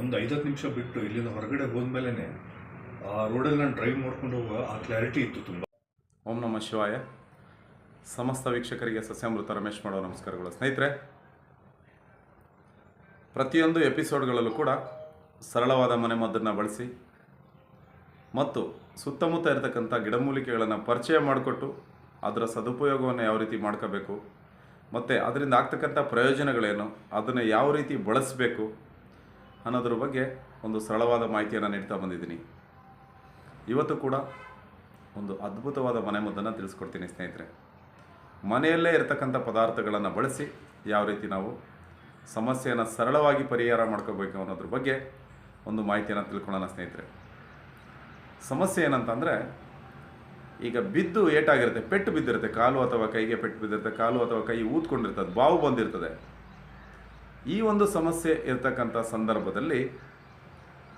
ಒಂದು ಐದತ್ತು ನಿಮಿಷ ಬಿಟ್ಟು ಇಲ್ಲಿಂದ ಹೊರಗಡೆ ಹೋದ್ಮೇಲೆ ಆ ರೋಡಲ್ಲಿ ನಾನು ಡ್ರೈವ್ ಮಾಡ್ಕೊಂಡು ಹೋಗುವ ಆ ಕ್ಲಾರಿಟಿ ಇತ್ತು ತುಂಬ. ಓಂ ನಮಃ ಶಿವಾಯ. ಸಮಸ್ತ ವೀಕ್ಷಕರಿಗೆ ಸಸ್ಯಾಮೃತ ರಮೇಶ್ ಮಾಡೋ ನಮಸ್ಕಾರಗಳು. ಸ್ನೇಹಿತರೆ, ಪ್ರತಿಯೊಂದು ಎಪಿಸೋಡ್ಗಳಲ್ಲೂ ಕೂಡ ಸರಳವಾದ ಮನೆಮದ್ದನ್ನು ಬಳಸಿ ಮತ್ತು ಸುತ್ತಮುತ್ತ ಇರತಕ್ಕಂಥ ಗಿಡಮೂಲಿಕೆಗಳನ್ನು ಪರಿಚಯ ಮಾಡಿಕೊಟ್ಟು ಅದರ ಸದುಪಯೋಗವನ್ನು ಯಾವ ರೀತಿ ಮಾಡ್ಕೋಬೇಕು, ಮತ್ತು ಅದರಿಂದ ಆಗ್ತಕ್ಕಂಥ ಪ್ರಯೋಜನಗಳೇನು, ಅದನ್ನು ಯಾವ ರೀತಿ ಬಳಸಬೇಕು ಅನ್ನೋದ್ರ ಬಗ್ಗೆ ಒಂದು ಸರಳವಾದ ಮಾಹಿತಿಯನ್ನು ನೀಡ್ತಾ ಬಂದಿದ್ದೀನಿ. ಇವತ್ತು ಕೂಡ ಒಂದು ಅದ್ಭುತವಾದ ಮನೆಮದ್ದನ್ನು ತಿಳಿಸ್ಕೊಡ್ತೀನಿ ಸ್ನೇಹಿತರೆ. ಮನೆಯಲ್ಲೇ ಇರತಕ್ಕಂಥ ಪದಾರ್ಥಗಳನ್ನು ಬಳಸಿ ಯಾವ ರೀತಿ ನಾವು ಸಮಸ್ಯೆಯನ್ನು ಸರಳವಾಗಿ ಪರಿಹಾರ ಮಾಡ್ಕೋಬೇಕು ಅನ್ನೋದ್ರ ಬಗ್ಗೆ ಒಂದು ಮಾಹಿತಿಯನ್ನು ತಿಳ್ಕೊಳ್ಳೋಣ ಸ್ನೇಹಿತರೆ. ಸಮಸ್ಯೆ ಏನಂತಂದರೆ, ಈಗ ಬಿದ್ದು ಏಟಾಗಿರುತ್ತೆ, ಪೆಟ್ಟು ಬಿದ್ದಿರುತ್ತೆ, ಕಾಲು ಅಥವಾ ಕೈಗೆ ಪೆಟ್ಟು ಬಿದ್ದಿರುತ್ತೆ, ಕಾಲು ಅಥವಾ ಕೈ ಊದ್ಕೊಂಡಿರ್ತದೆ, ಬಾವು ಬಂದಿರ್ತದೆ. ಈ ಒಂದು ಸಮಸ್ಯೆ ಇರತಕ್ಕಂಥ ಸಂದರ್ಭದಲ್ಲಿ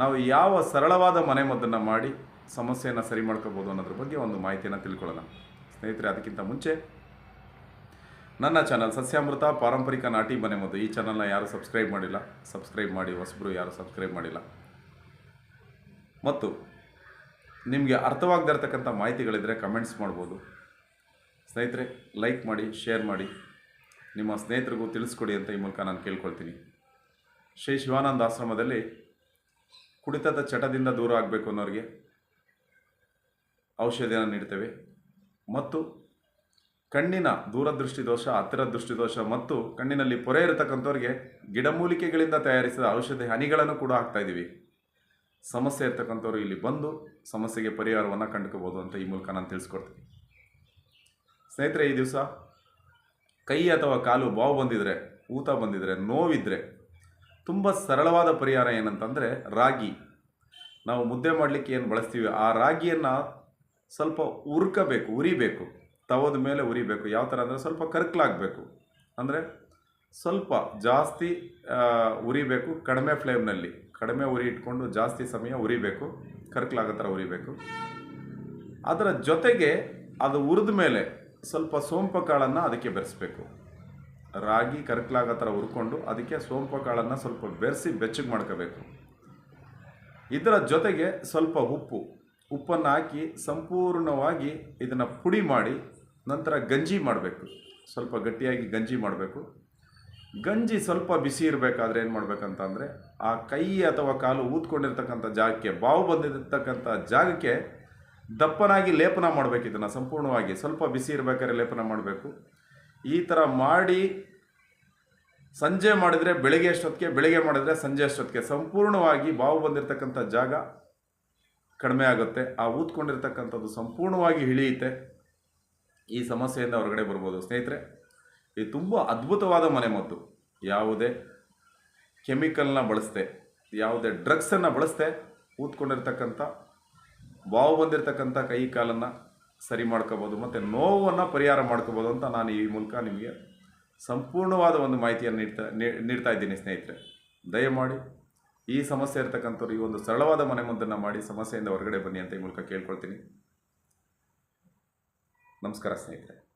ನಾವು ಯಾವ ಸರಳವಾದ ಮನೆಮದ್ದನ್ನು ಮಾಡಿ ಸಮಸ್ಯೆಯನ್ನು ಸರಿ ಮಾಡ್ಕೋಬೋದು ಅನ್ನೋದ್ರ ಬಗ್ಗೆ ಒಂದು ಮಾಹಿತಿಯನ್ನು ತಿಳ್ಕೊಳ್ಳೋಣ. ಸ್ನೇಹಿತರೆ, ಅದಕ್ಕಿಂತ ಮುಂಚೆ ನನ್ನ ಚಾನಲ್ ಸಸ್ಯಾಮೃತ ಪಾರಂಪರಿಕ ನಾಟಿ ಮನೆಮದ್ದು ಈ ಚಾನಲ್ನ ಯಾರು ಸಬ್ಸ್ಕ್ರೈಬ್ ಮಾಡಿಲ್ಲ, ಸಬ್ಸ್ಕ್ರೈಬ್ ಮಾಡಿ, ಹೊಸಬರು ಯಾರು ಸಬ್ಸ್ಕ್ರೈಬ್ ಮಾಡಿಲ್ಲ. ಮತ್ತು ನಿಮಗೆ ಅರ್ಥವಾಗದೇ ಇರತಕ್ಕಂಥ ಮಾಹಿತಿಗಳಿದ್ದರೆ ಕಮೆಂಟ್ಸ್ ಮಾಡ್ಬೋದು. ಸ್ನೇಹಿತರೆ, ಲೈಕ್ ಮಾಡಿ, ಶೇರ್ ಮಾಡಿ. ನಿಮ್ಮ ಸ್ನೇಹಿತರಿಗೂ ತಿಳಿಸ್ಕೊಡಿ ಅಂತ ಈ ಮೂಲಕ ನಾನು ಕೇಳ್ಕೊಳ್ತೀನಿ. ಶ್ರೀ ಶಿವಾನಂದ ಆಶ್ರಮದಲ್ಲಿ ಕುಡಿತದ ಚಟದಿಂದ ದೂರ ಆಗಬೇಕು ಅನ್ನೋರಿಗೆ ಔಷಧಿಯನ್ನು ನೀಡ್ತೇವೆ. ಮತ್ತು ಕಣ್ಣಿನ ದೂರದೃಷ್ಟಿ ದೋಷ ಹತ್ತಿರ ದೃಷ್ಟಿ ದೋಷ ಮತ್ತು ಕಣ್ಣಿನಲ್ಲಿ ಪೊರೆ ಇರತಕ್ಕಂಥವ್ರಿಗೆ ಗಿಡಮೂಲಿಕೆಗಳಿಂದ ತಯಾರಿಸಿದ ಔಷಧಿ ಹನಿಗಳನ್ನು ಕೂಡ ಹಾಕ್ತಾ ಇದ್ದೀವಿ. ಸಮಸ್ಯೆ ಇರ್ತಕ್ಕಂಥವ್ರು ಇಲ್ಲಿ ಬಂದು ಸಮಸ್ಯೆಗೆ ಪರಿಹಾರವನ್ನು ಕಂಡುಕೋಬೋದು ಅಂತ ಈ ಮೂಲಕ ನಾನು ತಿಳಿಸ್ಕೊಡ್ತೀನಿ. ಸ್ನೇಹಿತರೆ, ಈ ದಿವಸ ಕೈ ಅಥವಾ ಕಾಲು ಬಾವು ಬಂದಿದ್ರೆ, ಊತ ಬಂದಿದ್ರೆ, ನೋವಿದ್ರೆ ತುಂಬ ಸರಳವಾದ ಪರಿಹಾರ ಏನಂತಂದರೆ ರಾಗಿ. ನಾವು ಮುದ್ದೆ ಮಾಡಲಿಕ್ಕೆ ಏನು ಬಳಸ್ತೀವಿ? ಆ ರಾಗಿಯನ್ನು ಸ್ವಲ್ಪ ಉರ್ಕಬೇಕು ಉರಿಬೇಕು ತವದ ಮೇಲೆ ಉರಿಬೇಕು ಯಾವ ಥರ ಅಂದರೆ ಸ್ವಲ್ಪ ಕರ್ಕಲಾಗಬೇಕು. ಅಂದರೆ ಸ್ವಲ್ಪ ಜಾಸ್ತಿ ಉರಿಬೇಕು ಕಡಿಮೆ ಫ್ಲೇಮ್ನಲ್ಲಿ ಕಡಿಮೆ ಉರಿ ಇಟ್ಕೊಂಡು ಜಾಸ್ತಿ ಸಮಯ ಉರಿಬೇಕು ಕರ್ಕಲಾಗೋ ಥರ ಉರಿಬೇಕು ಅದರ ಜೊತೆಗೆ ಅದು ಉರಿದ ಮೇಲೆ ಸ್ವಲ್ಪ ಸೋಂಪು ಕಾಳನ್ನು ಅದಕ್ಕೆ ಬೆರೆಸ್ಬೇಕು. ರಾಗಿ ಕರ್ಕಲಾಗೋ ಥರ ಹುರ್ಕೊಂಡು ಅದಕ್ಕೆ ಸೋಂಪು ಕಾಳನ್ನು ಸ್ವಲ್ಪ ಬೆರೆಸಿ ಬೆಚ್ಚಗೆ ಮಾಡ್ಕೋಬೇಕು. ಇದರ ಜೊತೆಗೆ ಸ್ವಲ್ಪ ಉಪ್ಪು. ಉಪ್ಪನ್ನು ಹಾಕಿ ಸಂಪೂರ್ಣವಾಗಿ ಇದನ್ನು ಪುಡಿ ಮಾಡಿ ನಂತರ ಗಂಜಿ ಮಾಡಬೇಕು. ಸ್ವಲ್ಪ ಗಟ್ಟಿಯಾಗಿ ಗಂಜಿ ಮಾಡಬೇಕು. ಗಂಜಿ ಸ್ವಲ್ಪ ಬಿಸಿ ಇರಬೇಕಾದ್ರೆ ಏನು ಮಾಡಬೇಕಂತಂದರೆ ಆ ಕೈ ಅಥವಾ ಕಾಲು ಊದ್ಕೊಂಡಿರ್ತಕ್ಕಂಥ ಜಾಗಕ್ಕೆ, ಬಾವು ಬಂದಿರತಕ್ಕಂಥ ಜಾಗಕ್ಕೆ ದಪ್ಪನಾಗಿ ಲೇಪನ ಮಾಡಬೇಕು ಇದನ್ನು, ಸಂಪೂರ್ಣವಾಗಿ. ಸ್ವಲ್ಪ ಬಿಸಿ ಇರಬೇಕಾದ್ರೆ ಲೇಪನ ಮಾಡಬೇಕು. ಈ ಥರ ಮಾಡಿ ಸಂಜೆ ಮಾಡಿದರೆ ಬೆಳಗ್ಗೆ ಅಷ್ಟೊತ್ತಿಗೆ, ಬೆಳಗ್ಗೆ ಮಾಡಿದರೆ ಸಂಜೆ ಅಷ್ಟೊತ್ತಿಗೆ. ಸಂಪೂರ್ಣವಾಗಿ ಬಾವು ಬಂದಿರತಕ್ಕಂಥ ಜಾಗ ಕಡಿಮೆ ಆಗುತ್ತೆ. ಆ ಊದ್ಕೊಂಡಿರ್ತಕ್ಕಂಥದ್ದು ಸಂಪೂರ್ಣವಾಗಿ ಇಳಿಯುತ್ತೆ. ಈ ಸಮಸ್ಯೆಯಿಂದ ಹೊರಗಡೆ ಬರ್ಬೋದು. ಸ್ನೇಹಿತರೆ, ಇದು ತುಂಬ ಅದ್ಭುತವಾದ ಮನೆಮದ್ದು ಯಾವುದೇ ಕೆಮಿಕಲ್ನ ಬಳಸದೆ, ಯಾವುದೇ ಡ್ರಗ್ಸನ್ನು ಬಳಸದೆ ಊದ್ಕೊಂಡಿರ್ತಕ್ಕಂಥ ಬಾವು ಬಂದಿರತಕ್ಕಂಥ ಕೈ ಕಾಲನ್ನು ಸರಿ ಮಾಡ್ಕೋಬೋದು ಮತ್ತು ನೋವನ್ನು ಪರಿಹಾರ ಮಾಡ್ಕೋಬೋದು ಅಂತ ನಾನು ಈ ಮೂಲಕ ನಿಮಗೆ ಸಂಪೂರ್ಣವಾದ ಒಂದು ಮಾಹಿತಿಯನ್ನು ನೀಡ್ತಾ ನೀಡ್ತಾ ಇದ್ದೀನಿ ಸ್ನೇಹಿತರೆ. ದಯಮಾಡಿ ಈ ಸಮಸ್ಯೆ ಇರತಕ್ಕಂಥವ್ರು ಈ ಒಂದು ಸರಳವಾದ ಮನೆಮದ್ದನ್ನು ಮಾಡಿ ಸಮಸ್ಯೆಯಿಂದ ಹೊರಗಡೆ ಬನ್ನಿ ಅಂತ ಈ ಮೂಲಕ ಕೇಳ್ಕೊಳ್ತೀನಿ. ನಮಸ್ಕಾರ ಸ್ನೇಹಿತರೆ.